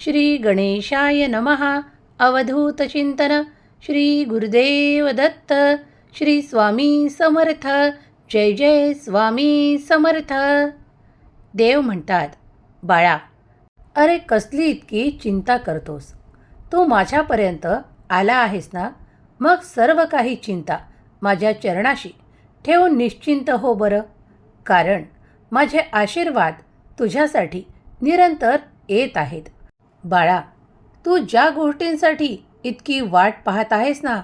श्री गणेशाय नमः अवधूतचिंतन श्री गुरुदेव दत्त। श्री स्वामी समर्थ। जय जय स्वामी समर्थ। देव म्हणतात बाळा अरे कसली इतकी चिंता करतोस? तू माझ्यापर्यंत आला आहेस ना? मग सर्व काही चिंता माझ्या चरणाशी ठेवून निश्चिंत हो बरं. कारण माझे आशीर्वाद तुझ्यासाठी निरंतर येत आहेत. बाळा तू ज्या गोष्टींसाठी इतकी वाट पाहत आहेस ना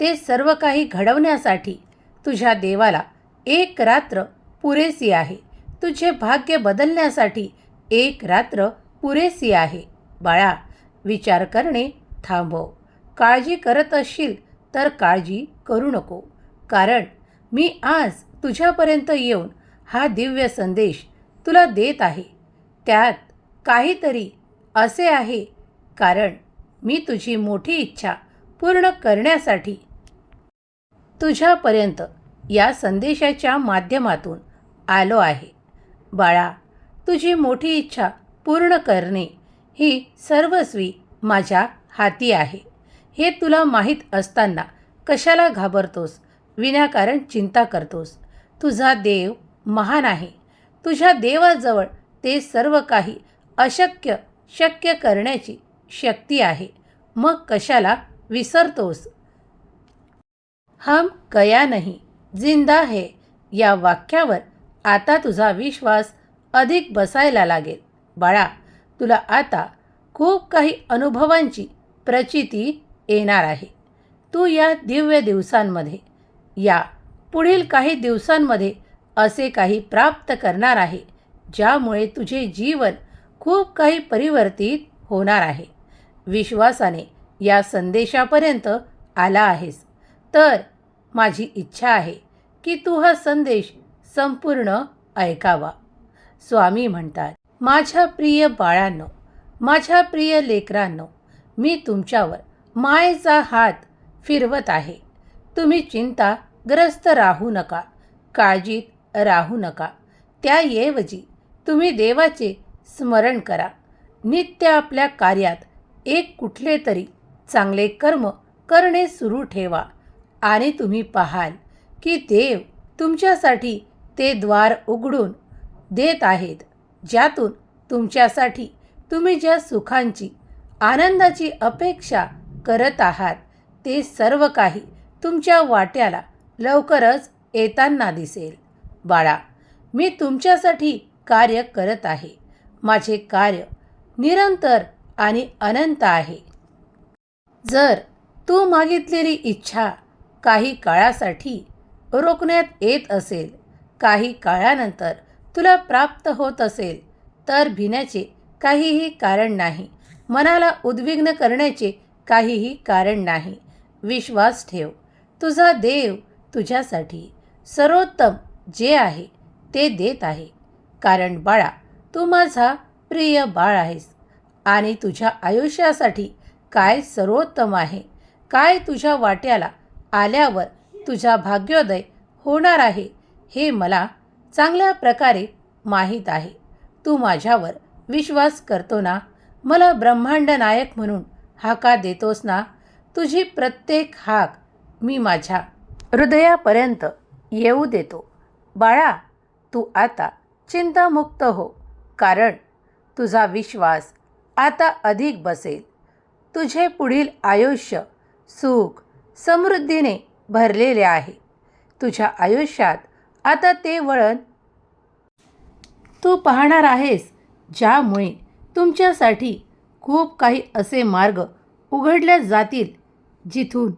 ते सर्व काही घडवण्यासाठी तुझ्या देवाला एक रात्र पुरेसी आहे. तुझे भाग्य बदलण्यासाठी एक रात्र पुरेसी आहे. बाळा विचार करणे थांबव. काळजी करत असशील तर काळजी करू नको. कारण मी आज तुझ्यापर्यंत येऊन हा दिव्य संदेश तुला देत आहे. त्यात काहीतरी असे आहे. कारण मी तुझी मोठी इच्छा पूर्ण करण्यासाठी तुझ्यापर्यंत या संदेशाच्या माध्यमातून आलो आहे. बाळा तुझी मोठी इच्छा पूर्ण करणे ही सर्वस्वी माझ्या हाती आहे. हे तुला माहीत असताना कशाला घाबरतोस? विनाकारण चिंता करतोस. तुझा देव महान आहे. तुझ्या देवाजवळ ते सर्व काही अशक्य शक्य करण्याची शक्ती आहे. मग कशाला विसरतोस? हम कया नहीं जिंदा है. या वाक्यावर आता तुझा विश्वास अधिक बसायला लागेल. बाळा तुला आता खूप काही अनुभवांची प्रचिती येणार आहे. तू या दिव्य दिवसांमध्ये या पुढील काही दिवसांमध्ये असे काही प्राप्त करणार आहे ज्यामुळे तुझे जीवन खूप काही परिवर्तित होणार आहे. विश्वासाने या संदेशापर्यंत आला आहेस. तर माझी इच्छा आहे की तू हा संदेश संपूर्ण ऐकावा. स्वामी म्हणतात माझ्या प्रिय बाळांनो माझ्या प्रिय लेकरांनो मी तुमच्यावर मायेचा हात फिरवत आहे. तुम्ही चिंताग्रस्त राहू नका काळजीत राहू नका. त्याऐवजी तुम्ही देवाचे स्मरण करा. नित्य आपल्या कार्यात एक कुठले तरी चांगले कर्म करणे सुरू ठेवा. आणि तुम्ही पाहाल की देव तुमच्यासाठी ते द्वार उघडून देत आहेत ज्यातून तुमच्यासाठी तुम्ही ज्या सुखांची आनंदाची अपेक्षा करत आहात ते सर्व काही तुमच्या वाट्याला लवकरच येताना दिसेल. बाळा मी तुमच्यासाठी कार्य करत आहे. माझे कार्य निरंतर आणि अनंत आहे. जर तू मागितलेली इच्छा काही काळासाठी रोखण्यात येत असेल काही काळानंतर तुला प्राप्त होत असेल तर भिण्याचे काहीही कारण नाही. मनाला उद्विग्न करण्याचे काहीही कारण नाही. विश्वास ठेव तुझा देव तुझ्यासाठी सर्वोत्तम जे आहे ते देत आहे. कारण बाळा तू माझा प्रिय बाळ आहेस. आणि तुझ्या आयुष्यासाठी काय सर्वोत्तम आहे? काय तुझ्या वाट्याला आल्यावर तुझा भाग्योदय होणार आहे हे मला चांगल्या प्रकारे माहीत आहे. तू माझ्यावर विश्वास करतो ना? मला ब्रह्मांड नायक म्हणून हाका देतोस ना? तुझी प्रत्येक हाक मी माझ्या हृदयापर्यंत येऊ देतो. बाळा तू आता चिंतामुक्त हो. कारण तुझा विश्वास आता अधिक बसेल. तुझे पुढील आयुष्य सुख समृद्धीने भरलेले आहे. तुझ्या आयुष्यात आता ते वळण तू पाहणार आहेस ज्यामुळे तुमच्यासाठी खूप काही असे मार्ग उघडल्या जातील जिथून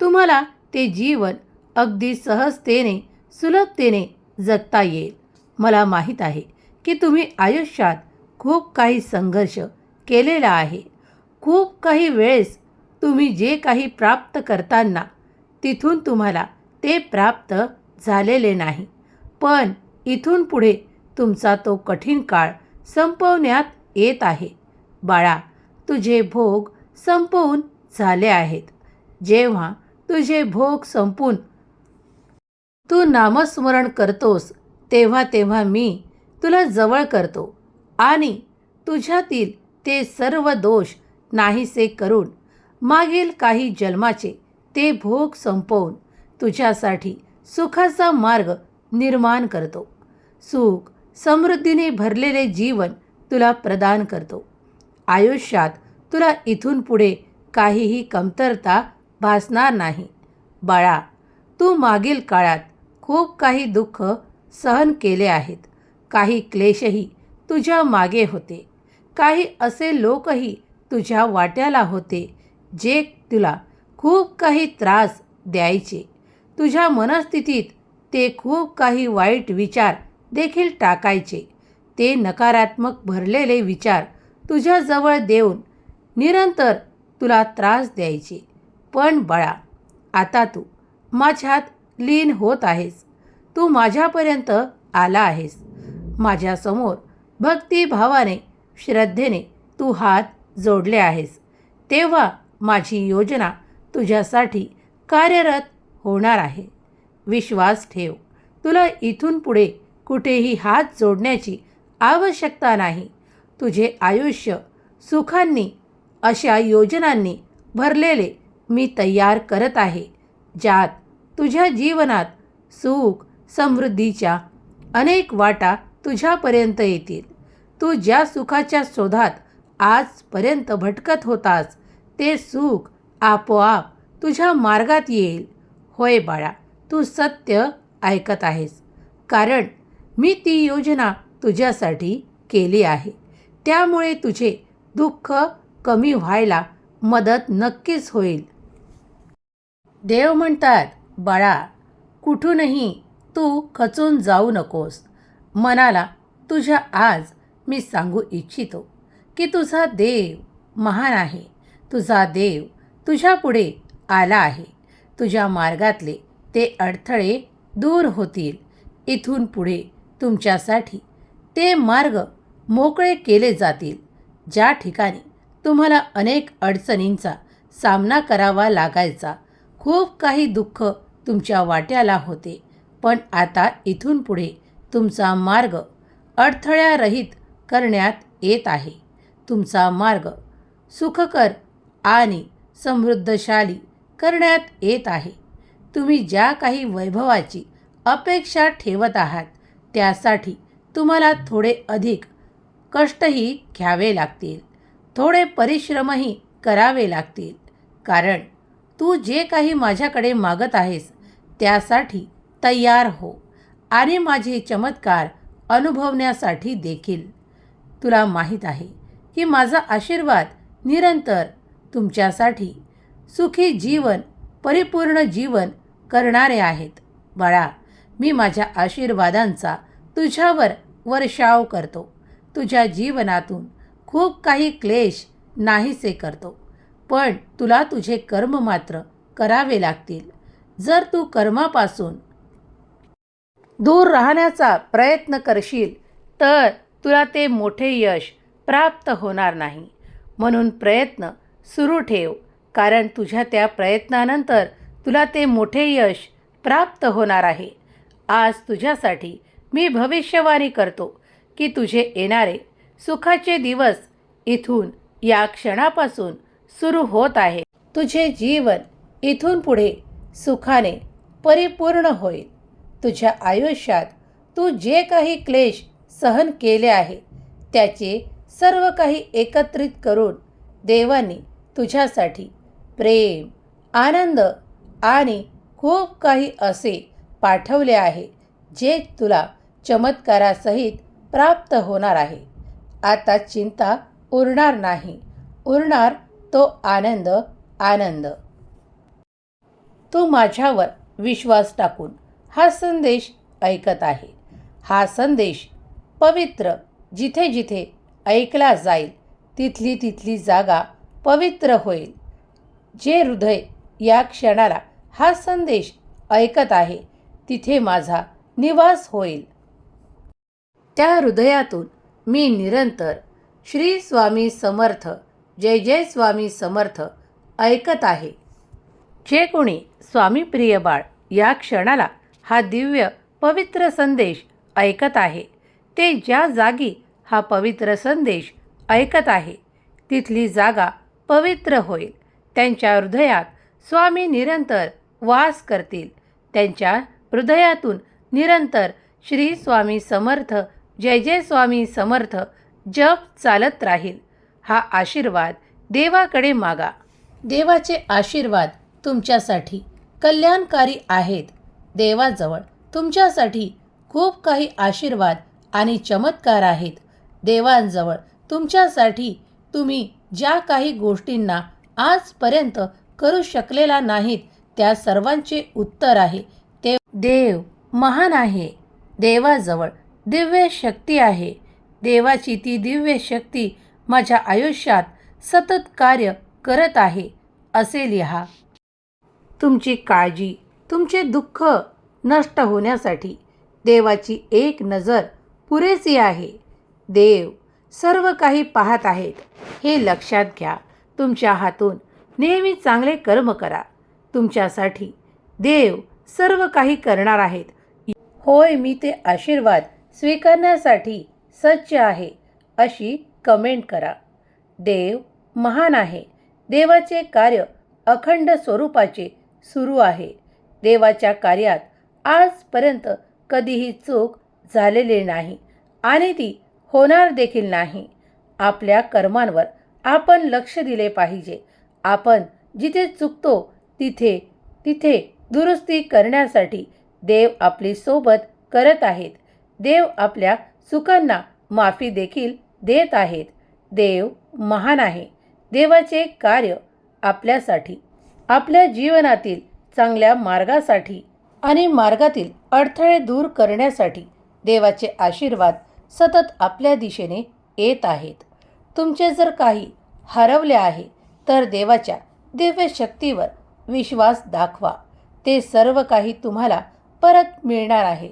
तुम्हाला ते जीवन अगदी सहजतेने सुलभतेने जगता येईल. मला माहीत आहे की तुम्ही आयुष्यात खूप काही संघर्ष केलेला आहे. खूप काही वेळेस तुम्ही जे काही प्राप्त करताना तिथून तुम्हाला ते प्राप्त झालेले नाही. पण इथून पुढे तुमचा तो कठीण काळ संपवण्यात येत आहे. बाळा तुझे भोग संपवून झाले आहेत. जेव्हा तुझे भोग संपून तू नामस्मरण करतोस तेव्हा तेव्हा मी तुला जवळ करतो. आणि तुझ्यातील ते सर्व दोष नाहीसे करून मागील काही जन्माचे ते भोग संपवून तुझ्यासाठी सुखाचा मार्ग निर्माण करतो. सुख समृद्धीने भरलेले जीवन तुला प्रदान करतो. आयुष्यात तुला इथून पुढे काहीही कमतरता भासणार नाही. बाळा तू मागील काळात खूप काही दुःख सहन केले आहेत. काही क्लेशही तुझ्या मागे होते. काही असे लोकही तुझ्या वाट्याला होते जे तुला खूप काही त्रास द्यायचे. तुझ्या मनस्थितीत ते खूप काही वाईट विचार देखील टाकायचे. ते नकारात्मक भरलेले विचार तुझ्याजवळ देऊन निरंतर तुला त्रास द्यायचे. पण बळा आता तू माझ्यात लीन होत आहेस. तू माझ्यापर्यंत आला आहेस. माझ्यासमोर. भक्तिभावाने श्रद्धेने तू हात जोडले आहेस. तेव्हा माझी योजना तुझ्यासाठी कार्यरत होणार आहे. विश्वास ठेव. तुला इथून पुढे कुठेही हात जोडण्याची आवश्यकता नाही. तुझे आयुष्य सुखांनी अशा योजनांनी भरलेले मी तयार करत आहे ज्यात तुझ्या जीवनात सुख समृद्धीच्या अनेक वाटा तुझ्यापर्यंत येतील. तू ज्या सुखाच्या शोधात आजपर्यंत भटकत होतास ते सुख आपोआप तुझ्या मार्गात येईल. होय बाळा तू सत्य ऐकत आहेस. कारण मी ती योजना तुझ्यासाठी केली आहे. त्यामुळे तुझे दुःख कमी व्हायला मदत नक्कीच होईल. देव म्हणतात बाळा कुठूनही तू खचून जाऊ नकोस. मनाला तुझ्या आज मी सांगू इच्छितो की तुझा देव महान आहे. तुझा देव तुझ्यापुढे आला आहे. तुझ्या मार्गातले ते अडथळे दूर होतील. इथून पुढे तुमच्यासाठी ते मार्ग मोकळे केले जातील. ज्या ठिकाणी तुम्हाला अनेक अडचणींचा सामना करावा लागायचा खूप काही दुःख तुमच्या वाट्याला होते. पण आता इथून पुढे तुमचा मार्ग अडथळ्यारहित करण्यात येत आहे. तुमचा मार्ग सुखकर आणि समृद्धशाली करण्यात येत आहे. तुम्ही ज्या काही वैभवाची अपेक्षा ठेवत आहात त्यासाठी तुम्हाला थोडे अधिक कष्टही घ्यावे लागतील. थोडे परिश्रमही करावे लागतील. कारण तू जे काही माझ्याकडे मागत आहेस त्यासाठी तयार हो. आणि माझे चमत्कार अनुभवण्यासाठी देखील. तुला माहीत आहे की माझा आशीर्वाद निरंतर तुमच्यासाठी सुखी जीवन परिपूर्ण जीवन करणारे आहेत. बाळा मी माझ्या आशीर्वादांचा तुझ्यावर वर्षाव करतो. तुझ्या जीवनातून खूप काही क्लेश नाहीसे करतो. पण तुला तुझे कर्म मात्र करावे लागतील. जर तू कर्मापासून दूर राहण्याचा प्रयत्न करशील तर तुला ते मोठे यश प्राप्त होणार नाही. म्हणून प्रयत्न सुरू ठेव कारण तुझ्या त्या प्रयत्नानंतर तुला ते मोठे यश प्राप्त होणार आहे. आज तुझ्यासाठी मी भविष्यवाणी करतो की तुझे येणारे सुखाचे दिवस इथून या क्षणापासून सुरू होत आहे. तुझे जीवन इथून पुढे सुखाने परिपूर्ण होईल. तुझ्या आयुष्यात तू जे काही क्लेश सहन केले आहे त्याचे सर्व काही एकत्रित करून देवाने तुझ्यासाठी प्रेम आनंद आणि खूप काही असे पाठवले आहे जे तुला चमत्कारासहित प्राप्त होणार आहे. आता चिंता उरणार नाही. उरणार तो आनंद आनंद. तू माझ्यावर विश्वास टाकून हा संदेश ऐकत आहे. हा संदेश पवित्र जिथे जिथे ऐकला जाईल तिथली तिथली जागा पवित्र होईल. जे हृदय या क्षणाला हा संदेश ऐकत आहे तिथे माझा निवास होईल. त्या हृदयातून मी निरंतर श्री स्वामी समर्थ जय जय स्वामी समर्थ ऐकत आहे. जे कोणी स्वामी प्रिय बाळ या क्षणाला हा दिव्य पवित्र संदेश ऐकत आहे. ते ज्या जागी हा पवित्र संदेश ऐकत आहे तिथली जागा पवित्र होईल. त्यांच्या हृदयात स्वामी निरंतर वास करतील. त्यांच्या हृदयातून निरंतर श्री स्वामी समर्थ जय जय स्वामी समर्थ जप चालत राहील. हा आशीर्वाद देवाकडे मागा. देवाचे आशीर्वाद तुमच्यासाठी कल्याणकारी आहेत. देवाजवळ. तुमच्यासाठी खूप काही आशीर्वाद आणि चमत्कार आहेत. देवांजवळ तुमच्यासाठी तुम्ही ज्या काही गोष्टींना आजपर्यंत करू शकलेला नाहीत त्या सर्वांचे उत्तर आहे. ते देव महान आहे. देवाजवळ दिव्य शक्ती आहे. देवाची ती दिव्य शक्ती माझ्या आयुष्यात सतत कार्य करत आहे असे लिहा. तुमची काळजी तुमचे दुःख नष्ट होण्यासाठी देवाची एक नजर पुरेसी आहे. देव सर्व काही पाहत आहेत. हे लक्षात घ्या. तुमच्या हातून नेहमी चांगले कर्म करा. तुमच्यासाठी देव सर्व काही करणार आहेत. होय मी ते आशीर्वाद स्वीकारण्यासाठी सज्ज आहे अशी कमेंट करा. देव महान आहे. देवाचे कार्य अखंड स्वरूपाचे सुरू आहे. देवाच्या कार्यात आजपर्यंत कधीही चूक झालेली नाही आणि ती होणार देखील नाही. आपल्या कर्मांवर आपण लक्ष दिले पाहिजे. आपण जिथे चुकतो तिथे तिथे दुरुस्ती करण्यासाठी देव आपली सोबत करत आहेत. देव आपल्या चुकांना माफी देखील देत आहेत. देव महान आहे. देवाचे कार्य आपल्यासाठी आपल्या जीवनातील चांगल्या मार्गासाठी आणि मार्गातील अडथळे दूर करण्यासाठी देवाचे आशीर्वाद सतत आपल्या दिशेने येत आहेत. तुमचे जर काही हरवले आहे तर देवाच्या दिव्य शक्तीवर विश्वास दाखवा. ते सर्व काही तुम्हाला परत मिळणार आहे.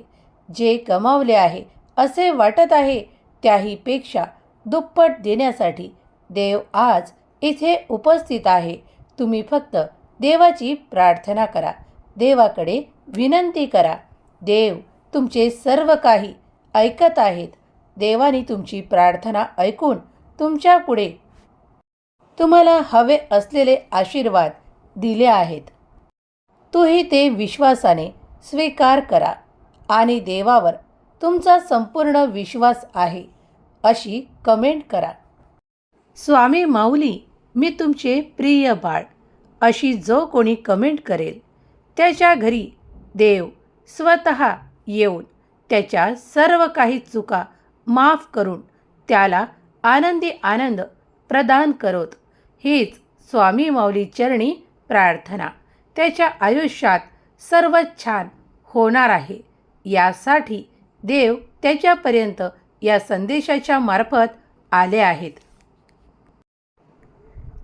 जे गमावले आहे असे वाटत आहे त्याहीपेक्षा दुप्पट देण्यासाठी देव आज इथे उपस्थित आहे. तुम्ही फक्त देवाची प्रार्थना करा. देवाकडे विनंती करा. देव तुमचे सर्व काही ऐकत आहेत. देवाने तुमची प्रार्थना ऐकून तुमच्यापुढे तुम्हाला हवे असलेले आशीर्वाद दिले आहेत. तूही ते विश्वासाने स्वीकार करा आणि देवावर तुमचा संपूर्ण विश्वास आहे अशी कमेंट करा. स्वामी माऊली मी तुमचे प्रिय बाळ अशी जो कोणी कमेंट करेल त्याच्या घरी देव स्वत येऊन त्याच्या सर्व काही चुका माफ करून त्याला आनंदी आनंद प्रदान करोत हीच स्वामी माऊली चरणी प्रार्थना त्याच्या आयुष्यात सर्व छान होणार आहे. यासाठी देव त्याच्यापर्यंत या संदेशाच्या मार्फत आले आहेत.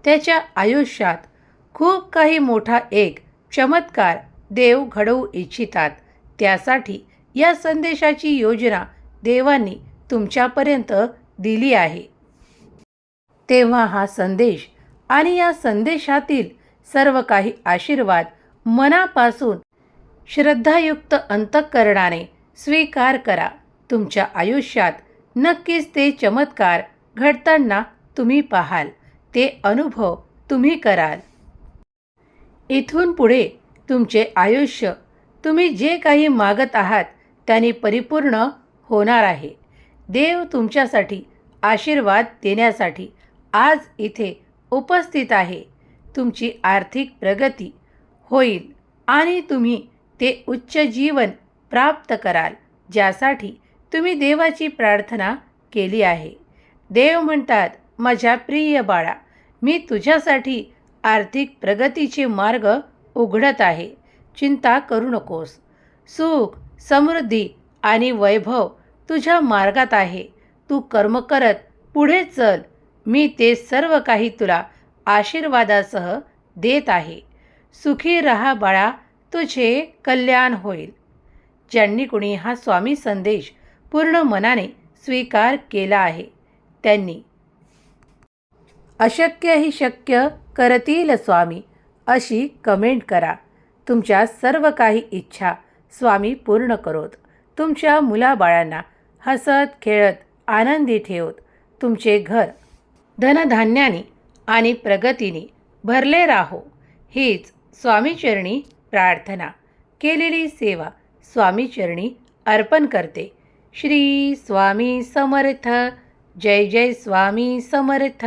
त्याच्या आयुष्यात खूप काही मोठा एक चमत्कार देव घडवू इच्छितात. त्यासाठी या संदेशाची योजना देवांनी तुमच्यापर्यंत दिली आहे. तेव्हा हा संदेश आणि या संदेशातील सर्व काही आशीर्वाद मनापासून श्रद्धायुक्त अंतःकरणाने स्वीकार करा. तुमच्या आयुष्यात नक्कीच ते चमत्कार घडताना तुम्ही पाहाल. ते अनुभव तुम्ही कराल. इथून पुढे तुमचे आयुष्य तुम्ही जे काही मागत आहात त्याने परिपूर्ण होणार आहे. देव तुमच्यासाठी आशीर्वाद देण्यासाठी आज इथे उपस्थित आहे. तुमची आर्थिक प्रगती होईल आणि तुम्ही ते उच्च जीवन प्राप्त कराल ज्यासाठी तुम्ही देवाची प्रार्थना केली आहे. देव म्हणतात माझ्या प्रिय बाळा मी तुझ्यासाठी आर्थिक प्रगतीचे मार्ग उघडत आहे. चिंता करू नकोस. सुख समृद्धी आणि वैभव तुझ्या मार्गात आहे. तू कर्म करत पुढे चल. मी ते सर्व काही तुला आशीर्वादासह देत आहे. सुखी रहा बाळा तुझे कल्याण होईल. ज्यांनी कुणी हा स्वामी संदेश पूर्ण मनाने स्वीकार केला आहे त्यांनी. अशक्य ही शक्य करतील स्वामी अशी कमेंट करा. तुमच्या सर्व काही इच्छा स्वामी पूर्ण करोत. तुमच्या मुलाबाळांना हसत खेळत आनंदी ठेवत. तुमचे घर धनधान्याने आणि प्रगतीने भरले राहो. हीच स्वामीचरणी प्रार्थना. केलेली सेवा स्वामीचरणी अर्पण करते. श्री स्वामी समर्थ. जय जय स्वामी समर्थ.